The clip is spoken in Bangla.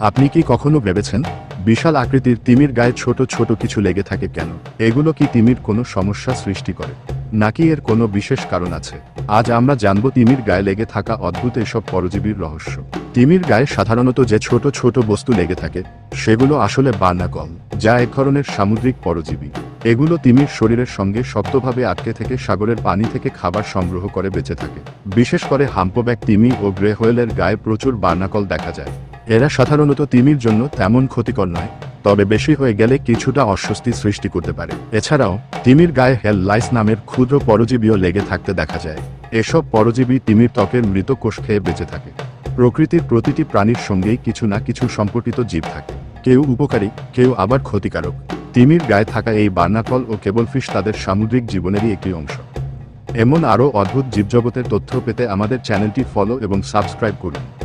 আপনি কি কখনো ভেবেছেন, বিশাল আকৃতির তিমির গায়ে ছোট ছোট কিছু লেগে থাকে কেন? এগুলো কি তিমির কোনো সমস্যা সৃষ্টি করে? নাকি এর কোনো বিশেষ কারণ আছে? আজ আমরা জানব তিমির গায়ে লেগে থাকা অদ্ভুত এসব পরজীবীর রহস্য। তিমির গায়ে সাধারণত যে ছোট ছোট বস্তু লেগে থাকে, সেগুলো আসলে বার্নাকল যা এক ধরনের সামুদ্রিক পরজীবী। এগুলো তিমির শরীরের সঙ্গে শক্তভাবে আটকে থেকে সাগরের পানি থেকে খাবার সংগ্রহ করে বেঁচে থাকে। বিশেষ করে হাম্পব্যাক তিমি ও গ্রে হোয়েলের গায়ে প্রচুর বার্নাকল দেখা যায়। এরা সাধারণত তিমির জন্য তেমন ক্ষতিকর নয়, তবে বেশি হয়ে গেলে কিছুটা অস্বস্তি সৃষ্টি করতে পারে। এছাড়াও, তিমির গায়ে হেল লাইস নামের ক্ষুদ্র পরজীবীও লেগে থাকতে দেখা যায়। এসব পরজীবী তিমির ত্বকের মৃত কোষ খেয়ে বেঁচে থাকে। প্রকৃতির প্রতিটি প্রাণীর সঙ্গেই কিছু না কিছু সম্পর্কিত জীব থাকে। কেউ উপকারী, কেউ আবার ক্ষতিকারক। তিমির গায়ে থাকা এই বার্নাকল ও কেবলফিশ তাদের সামুদ্রিক জীবনেরই একটি অংশ। এমন আরও অদ্ভুত জীবজগতের তথ্য পেতে আমাদের চ্যানেলটি ফলো এবং সাবস্ক্রাইব করুন।